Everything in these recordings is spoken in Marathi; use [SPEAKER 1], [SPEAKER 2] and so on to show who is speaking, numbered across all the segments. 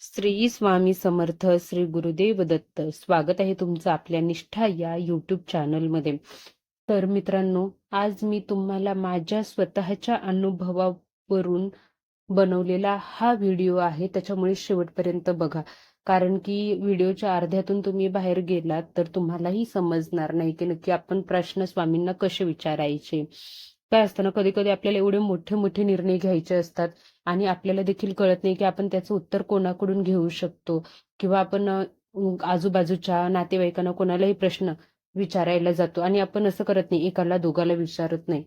[SPEAKER 1] श्री स्वामी समर्थ श्री गुरुदेव दत्त. स्वागत आहे तुमचं आपल्या निष्ठा या युट्यूब चॅनलमध्ये तर मित्रांनो आज मी तुम्हाला माझ्या स्वतःच्या अनुभवावरून बनवलेला हा व्हिडिओ आहे. त्याच्यामुळे शेवटपर्यंत बघा. कारण की व्हिडिओच्या अर्ध्यातून तुम्ही बाहेर गेलात तर तुम्हालाही समजणार नाही की नक्की आपण प्रश्न स्वामींना कसे विचारायचे. काय असताना कधी कधी आपल्याला एवढे मोठे मोठे निर्णय घ्यायचे असतात. आणि आपल्याला देखील कळत नाही की आपण त्याचं उत्तर कोणाकडून घेऊ शकतो किंवा आपण आजूबाजूच्या नातेवाईकांना कोणालाही प्रश्न विचारायला जातो आणि आपण असं करत नाही एकाला दोघाला विचारत नाही.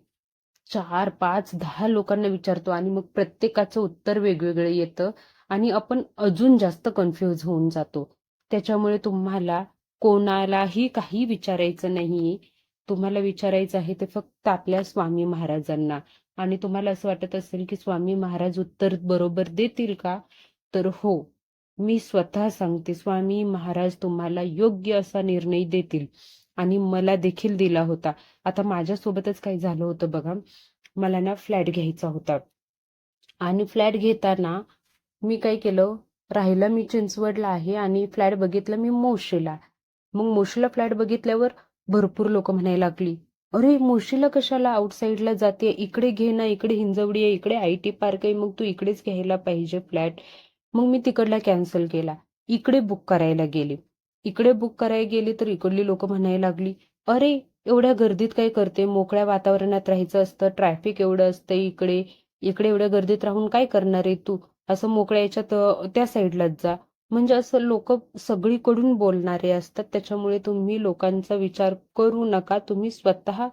[SPEAKER 1] चार पाच दहा लोकांना विचारतो आणि मग प्रत्येकाचं उत्तर वेगवेगळं येतं आणि आपण अजून जास्त कन्फ्युज होऊन जातो. त्याच्यामुळे तुम्हाला कोणालाही काही विचारायचं नाही तुम्हाला विचारायचं आहे ते फक्त आपल्या स्वामी महाराजांना. आणि तुम्हाला असं वाटत असेल की स्वामी महाराज उत्तर बरोबर देतील का? तर हो मी स्वतः सांगते स्वामी महाराज तुम्हाला योग्य असा निर्णय देतील. आणि मला देखील दिला होता. आता माझ्यासोबतच काय झालं होतं बघा. मला ना फ्लॅट घ्यायचा होता. आणि फ्लॅट घेताना मी काय केलं? राहिला मी चिंचवडला आहे आणि फ्लॅट बघितलं मी मोशीला. मग मोशीला फ्लॅट बघितल्यावर भरपूर लोक म्हणायला लागली अरे मोशीला कशाला आउटसाईडला जाते? इकडे घे ना इकडे हिंजवडी आहे इकडे आय टी पार्क आहे मग तू इकडेच घ्यायला पाहिजे फ्लॅट. मग मी तिकडला कॅन्सल केला. इकडे बुक करायला गेले. इकडे बुक करायला गेले तर इकडली लोक म्हणायला लागली अरे एवढ्या गर्दीत काय करते? मोकळ्या वातावरणात राहायचं असतं ट्रॅफिक एवढं असतं इकडे. इकडे एवढ्या गर्दीत राहून काय करणार आहे तू? असं मोकळ्या याच्यात त्या साईडलाच जा. म्हणजे असं लोक सगळीकडून बोलणारे असतात. त्याच्यामुळे तुम्ही लोकांचा विचार करू नका. तुम्ही स्वतः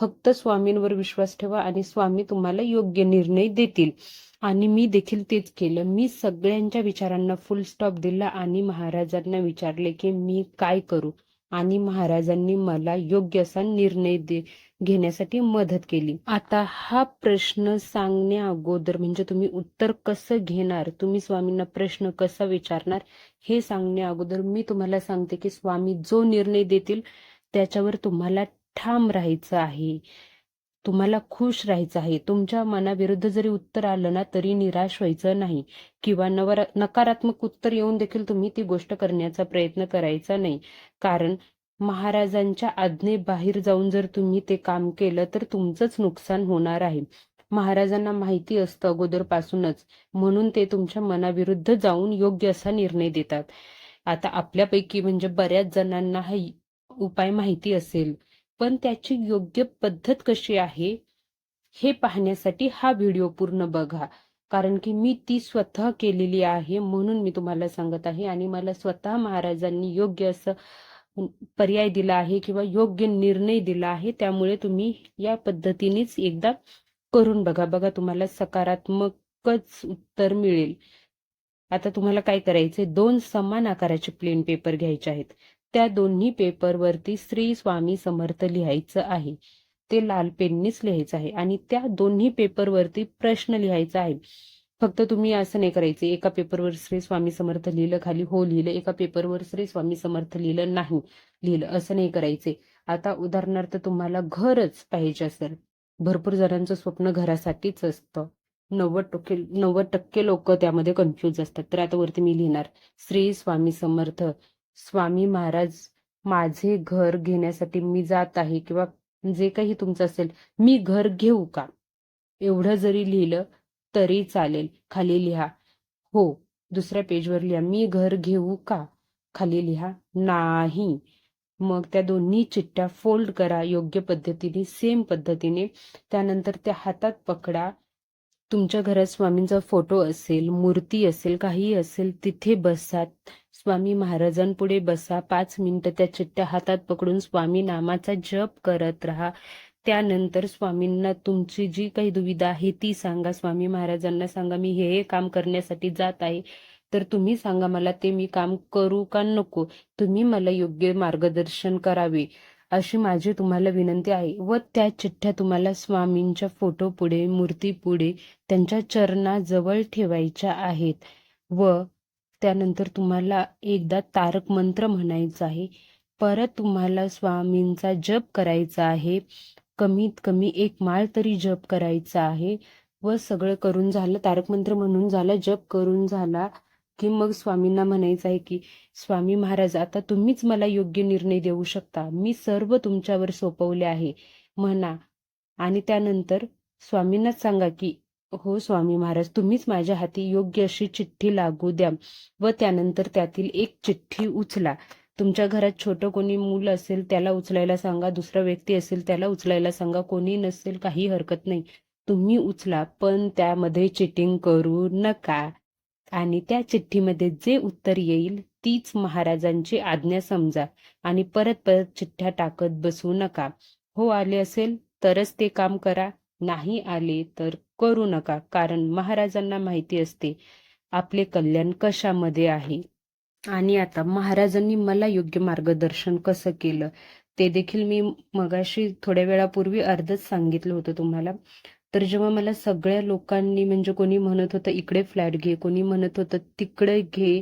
[SPEAKER 1] फक्त स्वामींवर विश्वास ठेवा आणि स्वामी तुम्हाला योग्य निर्णय देतील. आणि मी देखील तेच केलं. मी सगळ्यांच्या विचारांना फुल स्टॉप दिला आणि महाराजांना विचारले की मी काय करू? आणि महाराजांनी मला योग्य असा निर्णय दे घेण्यासाठी मदत केली. आता हा प्रश्न सांगण्या अगोदर म्हणजे तुम्ही उत्तर कसं घेणार? तुम्ही स्वामींना प्रश्न कसा विचारणार? हे सांगण्या अगोदर मी तुम्हाला सांगते की स्वामी जो निर्णय देतील त्याच्यावर तुम्हाला ठाम राहायचं आहे. तुम्हाला खुश राहायचं आहे. तुमच्या मनाविरुद्ध जरी उत्तर आलं ना तरी निराश व्हायचं नाही. किंवा नवर नकारात्मक उत्तर येऊन देखील तुम्ही ती गोष्ट करण्याचा प्रयत्न करायचा नाही. कारण महाराजांच्या आज्ञेबाहेर जाऊन जर तुम्ही ते काम केलं तर तुमचंच नुकसान होणार आहे. महाराजांना माहिती असतं अगोदरपासूनच. म्हणून ते तुमच्या मनाविरुद्ध जाऊन योग्य असा निर्णय देतात. आता आपल्यापैकी म्हणजे बऱ्याच जणांना हा उपाय माहिती असेल. पण त्याची योग्य पद्धत कशी आहे हे पाहण्यासाठी हा व्हिडिओ पूर्ण बघा. कारण की मी ती स्वतः केलेली आहे म्हणून मी तुम्हाला सांगत आहे. आणि मला स्वतः महाराजांनी योग्य असं पर्याय दिला आहे किंवा योग्य निर्णय दिला आहे त्यामुळे तुम्ही या पद्धतीनेच एकदा करून बघा. बघा तुम्हाला सकारात्मकच उत्तर मिळेल. आता तुम्हाला काय करायचे दोन समान आकाराचे प्लेन पेपर घ्यायचे आहेत. त्या दोन्ही पेपरवरती श्री स्वामी समर्थ लिहायचं आहे. ते लाल पेननेच लिहायचं आहे आणि त्या दोन्ही पेपरवरती प्रश्न लिहायचा आहे. फक्त तुम्ही असं नाही करायचे एका पेपरवर श्री स्वामी समर्थ लिहिलं खाली हो लिहिलं एका पेपरवर श्री स्वामी समर्थ लिहिलं नाही लिहिलं असं नाही करायचे. आता उदाहरणार्थ तुम्हाला घरच पाहिजे असेल भरपूर जणांचं स्वप्न घरासाठीच असतं. नव्वद टक्के नव्वद टक्के लोक त्यामध्ये कन्फ्युज असतात. तर आता वरती मी लिहिणार श्री स्वामी समर्थ स्वामी महाराज माझे घर घेण्यासाठी मी जात आहे किंवा जे काही तुमचं असेल मी घर घेऊ का? एवढं जरी लिहिलं तरी चालेल. खाली लिहा. हो दुसऱ्या पेजवर लिहा. मी घर घेऊ का? खाली लिहा. नाही. मग त्या दोन्ही चिठ्ठ्या फोल्ड करा योग्य पद्धतीने सेम पद्धतीने. त्यानंतर त्या हातात पकडा. तुमच्या घरात स्वामींचा फोटो असेल मूर्ती असेल काही असेल तिथे बसा. स्वामी महाराजांपुढे बसा. पाच मिनिटं त्या चिठ्ठ्या हातात पकडून स्वामी नामाचा जप करत राहा. त्यानंतर स्वामींना तुमची जी काही दुविधा आहे ती सांगा. स्वामी महाराजांना सांगा मी हे हे काम करण्यासाठी जात आहे. तर तुम्ही सांगा मला ते मी काम करू का नको? तुम्ही मला योग्य मार्गदर्शन करावे. अशी माझी तुम्हाला विनंती आहे. व त्या चिठ्ठ्या तुम्हाला स्वामींच्या फोटो पुढे मूर्ती पुढे त्यांच्या चरणाजवळ ठेवायच्या आहेत. व त्यानंतर तुम्हाला एकदा तारक मंत्र म्हणायचा आहे. परत तुम्हाला स्वामींचा जप करायचा आहे. कमीत कमी एक माळ तरी जप करायचा आहे. व सगळं करून झालं तारक मंत्र म्हणून झालं जप करून झाला. की मग स्वामींना म्हणायचं आहे की स्वामी महाराज आता तुम्हीच मला योग्य निर्णय देऊ शकता. मी सर्व तुमच्यावर सोपवले आहे. म्हणा. आणि त्यानंतर स्वामींनाच सांगा की हो स्वामी महाराज तुम्हीच माझ्या हाती योग्य अशी चिठ्ठी लागू द्या. व त्यानंतर त्यातील एक चिठ्ठी उचला. तुमच्या घरात छोटं कोणी मूल असेल त्याला उचलायला सांगा. दुसरा व्यक्ती असेल त्याला उचलायला सांगा. कोणी नसेल काही हरकत नाही. तुम्ही उचला पण त्यामध्ये चिटिंग करू नका. आणि त्या चिठ्ठीमध्ये जे उत्तर येईल तीच महाराजांची आज्ञा समजा आणि परत परत चिठ्ठ्या टाकत बसू नका. हो आले असेल तरच ते काम करा नाही आले तर करू नका कारण महाराजांना माहिती असते आपले कल्याण कशामध्ये आहे. आणि आता महाराजांनी मला योग्य मार्गदर्शन कसं केलं? ते देखील मी मगाशी थोड्या वेळापूर्वी अर्धच सांगितलं होतं तुम्हाला. तर जेव्हा मला सगळ्या लोकांनी म्हणजे कोणी म्हणत होतं इकडे फ्लॅट घे कोणी म्हणत होतं तिकडे घे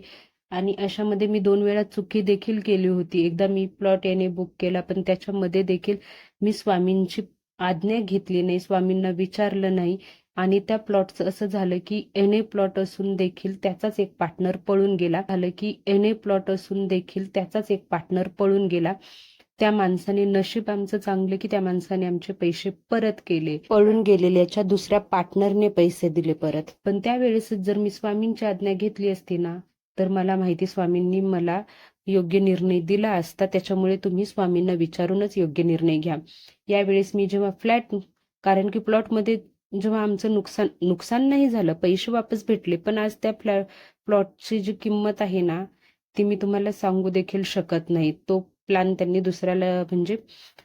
[SPEAKER 1] आणि अशामध्ये मी दोन वेळा चुकी देखील केली होती. एकदा मी प्लॉट याने बुक केला पण त्याच्यामध्ये देखील मी स्वामींची आज्ञा घेतली नाही स्वामींना विचारलं नाही. आणि त्या प्लॉटचं असं झालं की एन ए प्लॉट असून देखील त्याचाच एक पार्टनर पळून गेला. झालं की एन ए प्लॉट असून देखील त्याचाच एक पार्टनर पळून गेला. त्या माणसाने नशीब आमचं चांगलं की त्या माणसाने आमचे पैसे परत केले. पळून गेलेल्याच्या दुसऱ्या पार्टनरने पैसे दिले परत. पण त्यावेळेस जर मी स्वामींची आज्ञा घेतली असती ना तर मला माहिती स्वामींनी मला योग्य निर्णय दिला असता त्याच्यामुळे तुम्ही स्वामींना विचारूनच योग्य निर्णय घ्या. यावेळेस मी जेव्हा फ्लॅट कारण की प्लॉटमध्ये जेव्हा आमचं नुकसान नुकसान नाही झालं पैसे वापस भेटले पण आज त्या फ्लॅ प्लॉटची जी किंमत आहे ना ती मी तुम्हाला सांगू देखील शकत नाही. तो प्लॅन त्यांनी दुसऱ्याला म्हणजे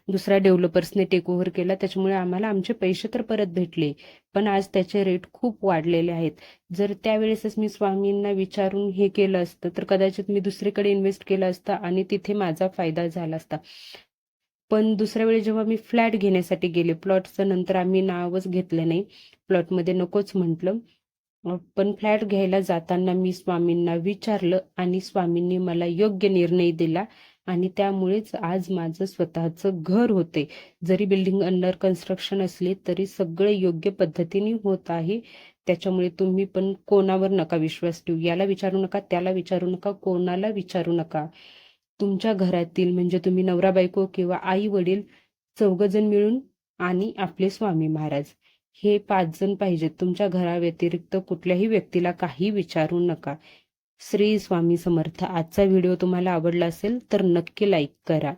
[SPEAKER 1] दुसऱ्या डेव्हलपर्सने टेक ओव्हर केला. त्याच्यामुळे आम्हाला आमचे पैसे तर परत भेटले पण आज त्याचे रेट खूप वाढलेले आहेत. जर त्यावेळेसच मी स्वामींना विचारून हे केलं असतं तर कदाचित मी दुसरीकडे इन्व्हेस्ट केलं असतं आणि तिथे माझा फायदा झाला असता. पण दुसऱ्या वेळी जेव्हा मी फ्लॅट घेण्यासाठी गेले प्लॉटचं नंतर आम्ही नावच घेतलं नाही. प्लॉटमध्ये नकोच म्हटलं. पण फ्लॅट घ्यायला जाताना मी स्वामींना विचारलं आणि स्वामींनी मला योग्य निर्णय दिला. आणि त्यामुळेच आज माझं स्वतःचं घर होते. जरी बिल्डिंग अंडर कन्स्ट्रक्शन असली तरी सगळे योग्य पद्धतीने होत आहे. त्याच्यामुळे तुम्ही पण कोणावर नका विश्वास ठेवू. याला विचारू नका त्याला विचारू नका कोणाला विचारू नका. तुमच्या घरातील म्हणजे तुम्ही नवरा बायको किंवा आई वडील चौघजण मिळून आणि आपले स्वामी महाराज हे पाच जण पाहिजेत. तुमच्या घराव्यतिरिक्त कुठल्याही व्यक्तीला काही विचारू नका. श्री स्वामी समर्थ. आजचा व्हिडिओ तुम्हाला आवडला असेल तर नक्की लाईक करा.